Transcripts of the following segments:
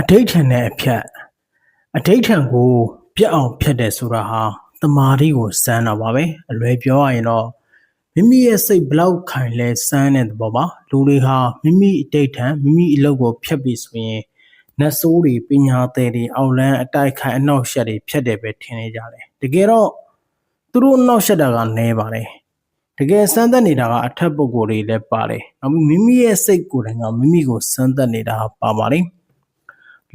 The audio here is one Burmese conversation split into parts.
အဋိဋ္ဌံနဲ့အဖြတ်အဋိဋ္ဌံကိုပြတ်အောင်ဖြတ်တယ်ဆိုတာဟာတမာတိကိုစမ်းတာပါပဲအလွယ်ပြောရရင်တော့မိမိရဲ့စိတ်ဘလောက်ခိုင်လဲစမ်းတဲ့သဘောပါလူတွေဟာမိမိအဋိဋ္ဌံမိမိအလုပ်ကိုဖြတ်ပြီးဆိုရင်နတ်ဆိုးတွေပညာသည်တွေအောက်လန်းအတိုက်ခိုင်အနောက်ရှက်တွေဖြတ်တယ်ပဲထင်နေကြတယ်တကယ်တော့သူတို့အနောက်ရှက်တာကနည်းပါတယ်တကယ်စမ်းသပ်နေတာကအထက်ပုဂ္ဂိုလ်တွေလည်းပါတယ်နောက်ပြီးမိမိရဲ့စိတ်ကိုယ်တိုင်ကမိမိကိုစမ်းသပ်နေတာပါပါတယ်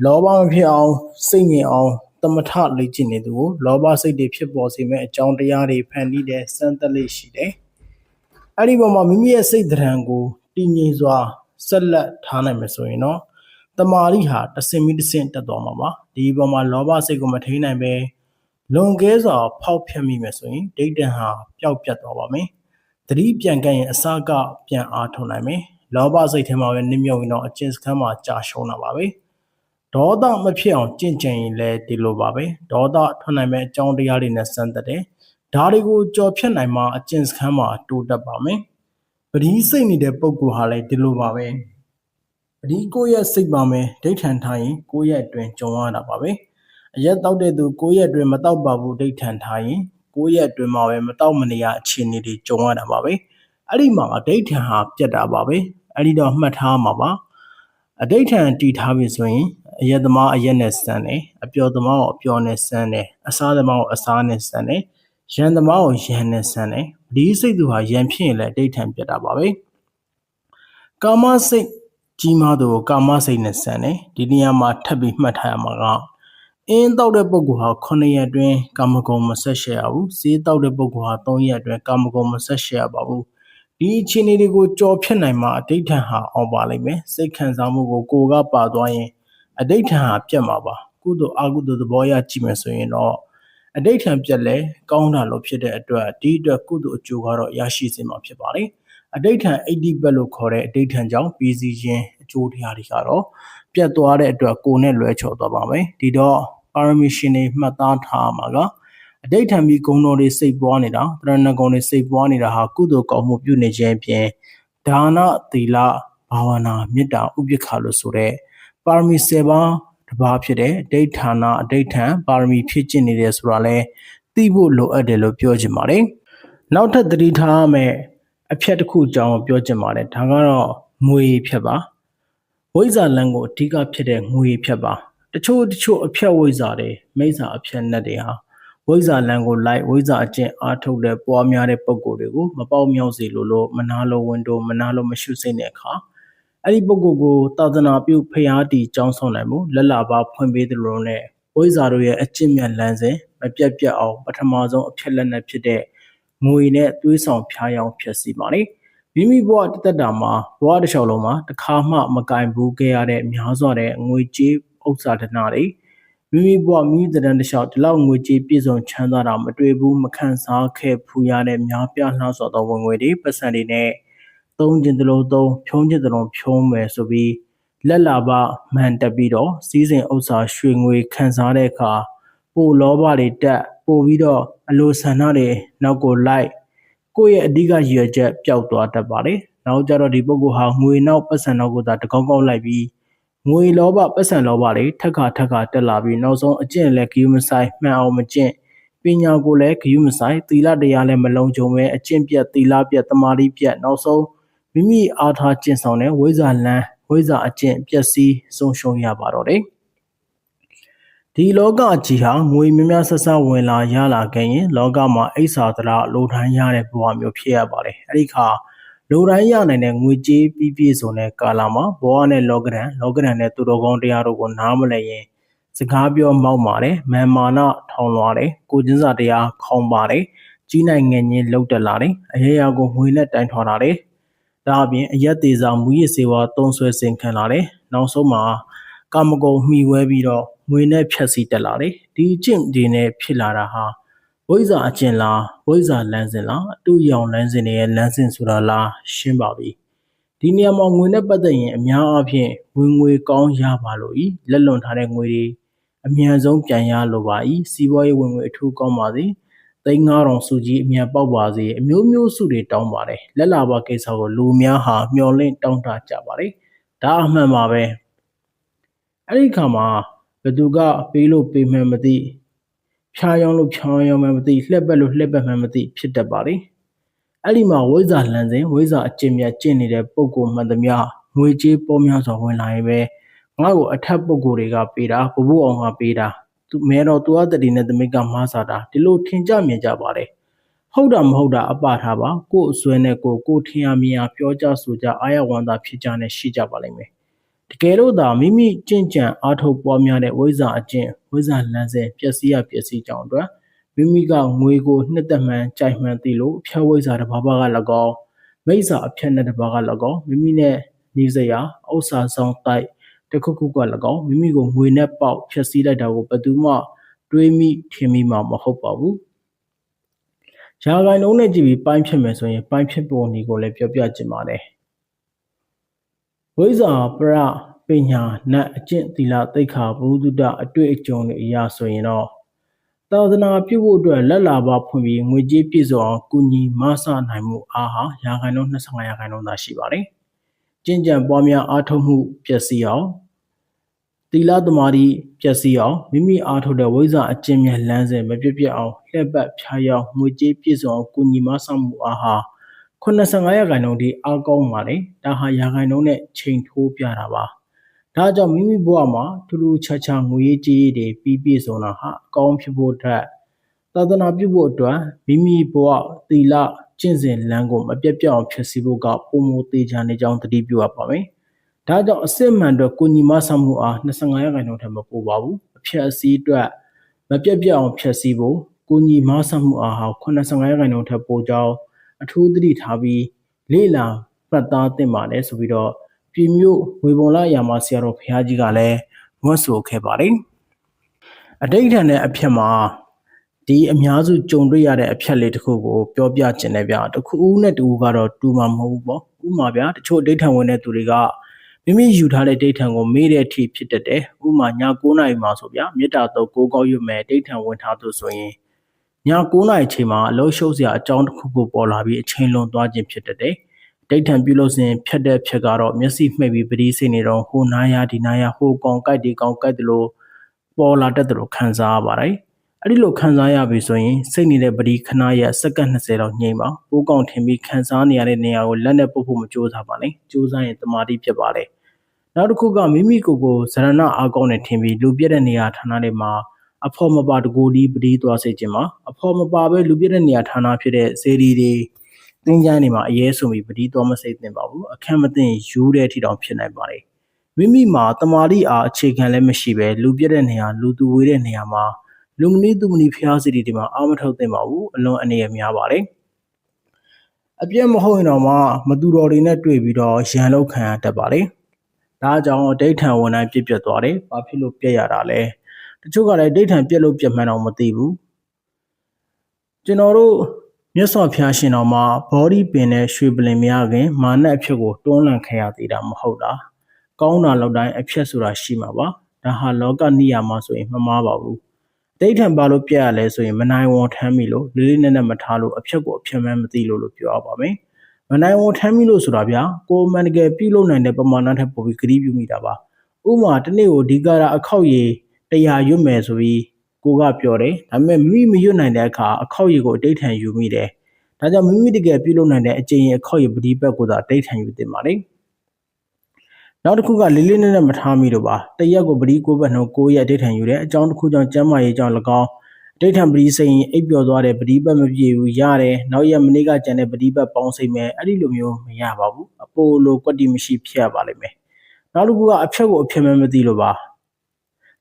လောဘမဖြစ်အောင်စိတ်ငြိမ်အောင်သမထလေ့ကျင့်နေသူကိုလောဘစိတ်တွေဖြစ်ပေါ်စေမဲ့အကြောင်းတရားတွေဖန်တီးတဲ့စမ်းသပ်လေးရှိတယ်။အဲ့ဒီပေါ်မှာမိမိရဲ့စိတ်ဓာတ်ကိုတည်ငြိမ်စွာဆက်လက်ထားနိုင်မယ်ဆိုရင်တော့တမာရီဟာတဆင်ပြီးတဆင့်တက်သွားမှာပါ။ဒီပေါ်မှာလောဘစိတ်ကိုမထိန်းနိုင်ပဲလွန်ကဲစွာဖောက်ဖျက်မိမယ်ဆိုရင်ဒိဋ္ဌံဟာပျောက်ပြတ်သွားပါမယ်။သတိပြန်ကပ်ရင်အစကပြန်အားထုတ်နိုင်မယ်။လောဘစိတ်ထဲမှာပဲနစ်မြုပ်ရင်တော့အကျဉ်းစခန်းမှာကြာရှုံးတာပါပဲ။ ဒေါသမဖြစ်အောင်ကြင့်ကြံရင်လည်းဒီလိုပါပဲဒေါသထွက်နိုင်မဲ့အကြောင်းတရားတွေနဲ့စမ်းသပ်တယ်ဒါတွေကိုကြော်ဖြတ်နိုင်မှအကျင့်စခန်းမှာတိုးတက်ပါမယ်ပတိစိတ်နေတဲ့ပုံကူဟာလည်းဒီလိုပါပဲပတိကိုယ့်ရဲ့စိတ်ပါမယ်ဒိဋ္ဌံထားရင်ကိုယ့်ရဲ့အတွင်ကြုံရတာပါပဲအရက်တောက်တဲ့သူကိုယ့်ရဲ့အတွင်မတောက်ပါဘူးဒိဋ္ဌံထားရင်ကိုယ့်ရဲ့အတွင်မှာပဲမတောက်မနေရအခြေအနေတွေကြုံရတာပါပဲအဲ့ဒီမှာဒိဋ္ဌံဟာပြတ်တာပါပဲအဲ့ဒီတော့မှတ်ထားမှာပါအဋိဋ္ဌံတည်ထားပြီဆိုရင် အယက်သမားအယက်နဲ့စမ်းတယ်အပျော်သမားကိုအပျော်နဲ့စမ်းတယ်အစားသမားကိုအစားနဲ့စမ်းတယ်ရန်သမားကိုရန်နဲ့စမ်းတယ်ဒီစိတ်သူဟာရန်ဖြစ်ရင်လည်းအဋိဋ္ဌံပြတ်တာပါပဲကာမစိတ်ကြီးမားသူကိုကာမစိတ်နဲ့စမ်းတယ်ဒီနေရာမှာထပ်ပြီးမှတ်ထားရမှာကအင်းတောက်တဲ့ပုဂ္ဂိုလ်ဟာ9ရက်အတွင်းကာမဂုဏ်မဆက်ရှက်ရဘူးဈေးတောက်တဲ့ပုဂ္ဂိုလ်ဟာ3ရက်အတွင်းကာမဂုဏ်မဆက်ရှက်ရပါဘူးဒီအခြေအနေတွေကိုကြော်ဖြတ်နိုင်မှအဋိဋ္ဌံဟာအောင်ပါလိမ့်မယ်စိတ်ခံစားမှုကိုကိုယ်ကပါသွားရင် အဋိဋ္ဌံဟာပြတ်မှာပါကုသိုလ်အကုသိုလ်သဘောရကြည့်မယ်ဆိုရင်တော့အဋိဋ္ဌံပြတ်လဲကောင်းတာလို့ဖြစ်တဲ့အတွက်ဒီအတွက်ကုသိုလ်အကျိုးကတော့ရရှိစေမှာဖြစ်ပါတယ်အဋိဋ္ဌံအိဋ္ဌိပတ်လို့ခေါ်တဲ့အဋိဋ္ဌံကြောင့်ပြီးစီခြင်းအကျိုးတရားတွေကတော့ပြတ်သွားတဲ့အတွက်ကိုယ်နဲ့လွဲချော်သွားပါမယ်ဒီတော့ပါရမီရှင်တွေမှတ်သားထားမှာကအဋိဋ္ဌံပြီးဂုဏ်တော်တွေစိတ်ပွားနေတာတရဏဂုံတွေစိတ်ပွားနေတာဟာကုသိုလ်ကောင်းမှုပြုနေခြင်းဖြင့်ဒါနသီလဘာဝနာမေတ္တာဥပိ္ပခါလို့ဆိုတဲ့ ပါရမီ7ပါးတစ်ပါးဖြစ်တဲ့ဒိဋ္ဌာနာအဋိဋ္ဌံပါရမီဖြစ်ကျင့်နေတယ်ဆိုတာလဲသိဖို့လိုအပ်တယ်လို့ပြောချင်ပါတယ်နောက်ထပ်သတိထားရမယ့်အဖြတ်တစ်ခုကြောင်းပြောချင်ပါတယ်ဒါကတော့ငွေဖြတ်ပါဝိဇ္ဇာလန်ကိုအဓိကဖြစ်တဲ့ငွေဖြတ်ပါတချို့တချို့အဖြတ်ဝိဇ္ဇာတွေမိစ္ဆာအဖြတ်နဲ့တွေဟာဝိဇ္ဇာလန်ကိုလိုက်ဝိဇ္ဇာအကျင့်အားထုတ်တဲ့ပွားများတဲ့ပုံကိုယ်တွေကိုမပေါက်မြောက်စေလို့လို့မနာလိုဝင်တို့မနာလိုမရှုစိတ်တဲ့အခါ အဲ့ဒီပုဂ္ဂိုလ်ကိုသာသနာပြုဖျားတီကြောင်းဆောင်နိုင်မှုလက်လာပါဖွင့်ပေးသလိုနဲ့ဝိဇ္ဇာတို့ရဲ့အကျင့်မြတ်လမ်းစဉ်မပြတ်ပြတ်အောင်ပထမဆုံးအဖြစ်လက်နက်ဖြစ်တဲ့ငွေနဲ့သွေးဆောင်ဖျားယောင်ဖြစ်စီပါလေမိမိဘဝတသက်တာမှာဘဝတစ်လျှောက်လုံးမှာတစ်ခါမှမကင်ဘူးခဲ့ရတဲ့များစွာတဲ့ငွေကြေးဥစ္စာဒနာတွေမိမိဘဝမိမိတရံတစ်လျှောက်ဒီလောက်ငွေကြေးပြည့်စုံချမ်းသာတာမတွေ့ဘူးမခံစားခဲ့ဖူးရတဲ့များပြားလှစွာသောဝင်ငွေတွေပတ်စံတွေနဲ့ သုံးခြင်းတလုံးသုံးဖြုံးခြင်းတလုံးဖြုံးမယ်ဆိုပြီးလက်လာပမှန်တက်ပြီးတော့စီးစိမ်ဥစ္စာရွှေငွေခံစားတဲ့အခါပိုလောဘတွေတက်ပို့ပြီးတော့အလိုဆန္ဒတွေနောက်ကိုလိုက်ကိုယ့်ရဲ့အဓိကရည်ရွယ်ချက်ပျောက်သွားတတ်ပါတယ်နောက်ကြတော့ဒီပုဂ္ဂိုလ်ဟာငွေနောက်ပတ်စံနောက်ကိုသာတကောင်းကောင်းလိုက်ပြီးငွေလောဘပတ်စံလောဘတွေထက်ခါထက်ခါတက်လာပြီးနောက်ဆုံးအကျင့်လည်းဂယုမဆိုင်မှန်အောင်မကျင့်ပညာကိုလည်းဂယုမဆိုင်သီလတရားလည်းမလုံးကြုံပဲအကျင့်ပြတ်သီလပြတ်တမာတိပြတ်နောက်ဆုံး မိမိအားထားကျင့်ဆောင်တဲ့ဝိဇာလန်းဝိဇာအကျင့်ပျက်စီးဆုံးရှုံးရပါတော့တယ်ဒီလောကကြီးဟာငွေမြများဆက်ဆက်ဝင်လာရလာခဲ့ရင် လောကမှာအိဆာသလားလိုတိုင်းရတဲ့ဘဝမျိုးဖြစ်ရပါတယ်အဲ့ဒီခါလိုတိုင်းရနိုင်တဲ့ငွေကြေးပြီးပြည့်စုံတဲ့ကာလမှာဘဝနဲ့လောကရန်လောကရန်နဲ့သူတော်ကောင်းတရားတို့ကိုနားမလည်ရင်စကားပြောမောက်ပါတယ်မာမာနထောင်လွားတယ်ကိုကျင်းစာတရားခေါင်းပါတယ်ကြီးနိုင်ငယ်ချင်းလှုပ်တက်လာတယ်အရေရာကိုငွေနဲ့တိုင်ထွာလာတယ် ဒါအပြင်အရက်သေးစာမူရစ်စေဝါသုံးဆွဲစင်ခံလာတယ်နောက်ဆုံးမှာကာမဂုဏ်မှီဝဲပြီးတော့ငွေနဲ့ဖြတ်စီတက်လာတယ်ဒီအကျင့်ဒီနဲ့ဖြစ်လာတာဟာဝိဇ္ဇာအကျင့်လားဝိဇ္ဇာလမ်းစဉ်လားအတူရောင်လမ်းစဉ်တွေရဲ့လမ်းစဉ်ဆိုတာလားရှင်းပါပြီဒီနေရာမှာငွေနဲ့ပတ်သက်ရင်အများအားဖြင့်ဝင်ငွေကောင်းရပါလို့ဤလက်လွန်ထားတဲ့ငွေတွေအမြန်ဆုံးပြန်ရလိုပါဤစီးပွားရေးဝင်ငွေအထူးကောင်းပါစေ သိန်း9000စုကြီးအမြန်ပေါက်ပါစေအမျိုးမျိုးစုတွေတောင်းပါတယ်လက်လာပါကိစ္စကိုလူများဟာမျော်လင့်တောင်းတကြပါတယ်ဒါအမှန်ပါပဲအဲ့ဒီခါမှာဘသူကပေးလို့ပေးမှန်းမသိဖြားယောင်းလို့ဖြားယောင်းမှန်းမသိလှက်ပက်လို့လှက်ပက်မှန်းမသိဖြစ်တတ်ပါလေအဲ့ဒီမှာဝိဇ္ဇာလန်စဉ်ဝိဇ္ဇာအကျင့်မြတ်ကျင့်နေတဲ့ပုံကိုမှန်သမျှငွေကြေးပေါ်များစွာဝင်လာရင်ပဲငါ့ကိုအထက်ပုံကိုတွေကပေးတာဘဘအောင်ကပေးတာ သူမဲတော့သူအတတိနဲ့တမိကမားစားတာဒီလိုထင်ကြမြင်ကြပါတယ်ဟုတ်တာမဟုတ်တာအပထားပါကို့အစွဲနဲ့ကိုကိုထင်ရမြင်ရပြောကြဆိုကြအာရဝန္တာဖြစ်ကြနဲ့ရှိကြပါလိမ့်မယ်တကယ်လို့သာမိမိကြင့်ကြံအားထုတ်ပွားများတဲ့ဝိဇ္ဇာအကျင့်ဝိဇ္ဇာလမ်းစဉ်ပျက်စီးရပျက်စီးကြောင်းအတွက်မိမိကငွေကိုနှစ်သက်မှန်ကြိုက်မှန်သိလို့ဖြတ်ဝိဇ္ဇာတစ်ပါးပါးက၎င်းမိစ္ဆာအဖြတ်နဲ့တစ်ပါးက၎င်းမိမိနဲ့နေစရာဥစ္စာဆောင်တိုက် တစ်ခုခုက၎င်းမိမိကိုငွေနဲ့ပေါက်ဖြတ်စည်းလိုက်တာကိုဘယ်သူမှတွေးမိထင်မိမှာမဟုတ်ပါဘူးရာဂိုင်လုံးနဲ့ကြည့်ပြီးပိုင်းဖြစ်မယ်ဆိုရင်ပိုင်းဖြစ်ပုံဒီကိုလည်းပြောပြချင်ပါတယ်ဝိဇ္ဇာပရပညာနတ်အကျင့်သီလသိက္ခာဘုဒ္ဓအတွေ့အကြုံတွေအရာဆိုရင်တော့သာသနာပြုဖို့အတွက်လက်လာပါဖွင့်ပြီးငွေကြေးပြည့်စုံအောင်ကုညီမဆနိုင်မှုအားဟာရာခိုင်နှုန်း25ရာခိုင်နှုန်းသာရှိပါတယ်။ ကျင့်ကြံပွားများအားထုတ်မှုပျက်စီးအောင်သီလသမารီပျက်စီးအောင်မိမိအားထုတ်တဲ့ဝိဇ္ဇာအကျင့်မြတ်လမ်းစဉ်မပြတ်ပြတ်အောင်လှည့်ပတ်ဖြားရောက်ငွေကြေးပြည့်စုံအောင်ကုညီမဆမှုအားဟာ85ရာခိုင်နှုန်းဒီအားကောင်းပါတယ်။ဒါဟာရာခိုင်နှုန်းနဲ့ချိန်ထိုးပြတာပါ။ဒါကြောင့်မိမိဘဝမှာထူးထူးခြားခြားငွေကြေးတွေပြီးပြည့်စုံတာဟာအကောင်းဖြစ်ဖို့အတွက် သာသနာပြုဖို့အတွက်မိမိဘဝသီလကျင့်စဉ်လမ်းကိုမပြတ်ပြောင်းဖြစ်စီဖို့ကပုံမသေးချာနေကြောင်းတတိပြုရပါမယ်။ဒါကြောင့်အစစ်မှန်တော့ကိုညီမဆမှုအား25ရာခိုင်နှုန်းထက်မပိုပါဘူး။အဖြတ်အစည်းအတွက်မပြတ်ပြောင်းဖြစ်စီဖို့ကိုညီမဆမှုအားဟာ85ရာခိုင်နှုန်းထက်ပိုကြောင်းအထူးသတိထားပြီးလေ့လာပတ်သားသင့်ပါတယ်ဆိုပြီးတော့ပြည်မြို့ဝေပုံလာရာမှာဆရာတော်ဘုရားကြီးကလည်းငွတ်ဆိုခဲ့ပါတယ်အတိတ်ထန်တဲ့အဖြစ်မှာ ဒီအများစုကြုံတွေ့ရတဲ့အဖြစ်လေးတစ်ခုကိုပြောပြခြင်းနဲ့ဗျာတစ်ခုဦးနဲ့တူကတော့တူမှာမဟုတ်ဘူးပေါ့ဥမာဗျာတချို့အတိတ်ထန်ဝင်တဲ့သူတွေကမိမိယူထားတဲ့ဒိဋ္ဌံကိုမေ့တဲ့အထိဖြစ်တတ်တယ်။ဥမာည9နာရီမှာဆိုဗျာမေတ္တာတော့ကိုကောက်ရွတ်မယ်ဒိဋ္ဌံဝင်ထားသူဆိုရင်ည9နာရီချိန်မှာအလုံးရှုပ်စရာအကြောင်းတစ်ခုခုပေါ်လာပြီးအချိန်လွန်သွားခြင်းဖြစ်တတ်တယ်။ဒိဋ္ဌံပြုလို့စဉ်ဖြတ်တဲ့ဖြတ်ကတော့မျက်စိမှိတ်ပြီးပတိစိတ်နေတော့ဟိုနားရဒီနားရဟိုကောင်ကြိုက်ဒီကောင်ကြိုက်တယ်လို့ပေါ်လာတတ်တယ်လို့ခံစားရပါတယ်။ အဲ့ဒီလိုခံစားရပြီဆိုရင်စိတ်နေတဲ့ပတိခဏရက်စက္ကန့်20တော့ညှိပါ။ပိုးကောင်ထင်ပြီးခံစားနေရတဲ့နေရာကိုလက်နဲ့ပုတ်ဖို့မကြိုးစားပါနဲ့။ကြိုးစားရင်တမာတိဖြစ်ပါလေ။နောက်တစ်ခုကမိမိကိုယ်ကိုဇရဏအာကောင်းနဲ့ထင်ပြီးလူပြည့်တဲ့နေရာဌာနတွေမှာအဖော်မပါတကူဒီပတိသွားစေခြင်းမှာအဖော်မပါပဲလူပြည့်တဲ့နေရာဌာနဖြစ်တဲ့စေဒီတွေတင်းကျန်းတွေမှာအရေးဆိုပြီးပတိသွားမစိတ်သင့်ပါဘူးအခက်မသိယူတဲ့အထိတောင်ဖြစ်နိုင်ပါတယ်မိမိမှာတမာတိအားအခြေခံလည်းမရှိပဲလူပြည့်တဲ့နေရာလူသူဝေးတဲ့နေရာမှာ လူမနီသူမနီဖျားစီတွေမှာအာမထုတ်သင့်ပါဘူးအလွန်အနေရများပါတယ်အပြည့်မဟုတ်ရင်တော့မှမတူတော်တွေနဲ့တွေ့ပြီးတော့ရန်လောက်ခံရတတ်ပါလေဒါကြောင့်ဒိဋ္ဌံဝန်တိုင်းပြစ်ပြတ်သွားတယ်ဘာဖြစ်လို့ပြက်ရတာလဲတချို့ကလည်းဒိဋ္ဌံပြက်လို့ပြက်မှန်းတော့မသိဘူးကျွန်တော်တို့မြတ်စွာဘုရားရှင်တော်မှာဘောဓိပင်နဲ့ရွှေပလင်များခင် မာနအဖြစ်ကိုတွန်းလှန်ခဲ့ရသေးတာမဟုတ်တာကောင်းတာလောက်တိုင်းအဖြစ်ဆိုတာရှိမှာပါဒါဟာလောကနိယာမဆိုရင်မမှားပါဘူး ဒိဋ္ဌံပါလို့ပြက်ရလဲဆိုရင်မနိုင်ဝန်ထမ်းမိလို့လေးလေးနက်နက်မထားလို့အဖြစ်ကိုအဖြစ်မှန်းမသိလို့လို့ပြောရပါမယ်မနိုင်ဝန်ထမ်းမိလို့ဆိုတာဗျာကိုမန်တကယ်ပြုလုပ်နိုင်တဲ့ပမာဏထက်ပိုပြီးဂရိပြုမိတာပါဥမာတနေ့ကိုဒီကာရာအခောက်ရည်တရားရွတ်မယ်ဆိုပြီးကိုကပြောတယ်ဒါပေမဲ့မိမိမရွတ်နိုင်တဲ့အခါအခောက်ရည်ကိုအတိတ်ထန်ယူမိတယ်ဒါကြောင့်မိမိတကယ်ပြုလုပ်နိုင်တဲ့အကျင့်ရအခောက်ရည်ပတိပတ်ကိုသာအတိတ်ထန်ယူတင်ပါလေ နောက်တစ်ခုကလေးလေးနက်နက်မထားမိတော့ပါတရက်ကိုပတိကိုဘတ်နှုန်း9ရက်အတိတ်ထန်ယူတယ်အကြောင်းတစ်ခုကြောင့်ကျမ်းမာရေးကြောင့်၎င်းအတိတ်ထန်ပတိစိတ်ရင်အိပ်ပျော်သွားတယ်ပတိပတ်မပြေဘူးရတယ်နောက်ရက်မနေ့ကကျန်တဲ့ပတိပတ်ပေါင်းစိတ်မဲ့အဲ့ဒီလိုမျိုးမရပါဘူးအပိုလိုကွက်တီမရှိဖြစ်ရပါလိမ့်မယ်နောက်တစ်ခုကအဖြတ်ကိုအဖြစ်မဲ့မသိလို့ပါ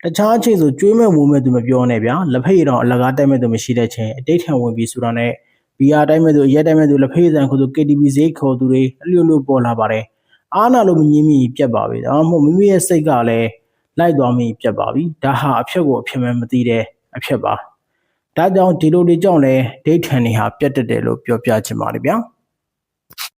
တခြားအချိန်ဆိုကျွေးမဲ့ဝုံမဲ့သူမပြောနဲ့ဗျာလက်ဖက်ရတော့အလကားတိုက်မဲ့သူမရှိတဲ့ချိန်အတိတ်ထံဝင်ပြီးဆိုတာနဲ့ BR တိုက်မဲ့သူရက်တိုက်မဲ့သူလက်ဖက်ရဆိုင်ခေါ်သူ KTV ဈေးခေါ်သူတွေအလျို့လို့ပေါ်လာပါတယ် အားနာလို့မငင်းမိပြတ်ပါပြီဒါမှမဟုတ်မိမိရဲ့စိတ်ကလည်းလိုက်သွားမိပြတ်ပါပြီဒါဟာအဖြစ်ကိုအဖြစ်မဲ့မသိတဲ့အဖြစ်ပါဒါကြောင့်ဒီလိုတွေကြောင့်လည်းဒိဋ္ဌံတွေဟာပြတ်တက်တယ်လို့ပြောပြချင်ပါတယ်ဗျာ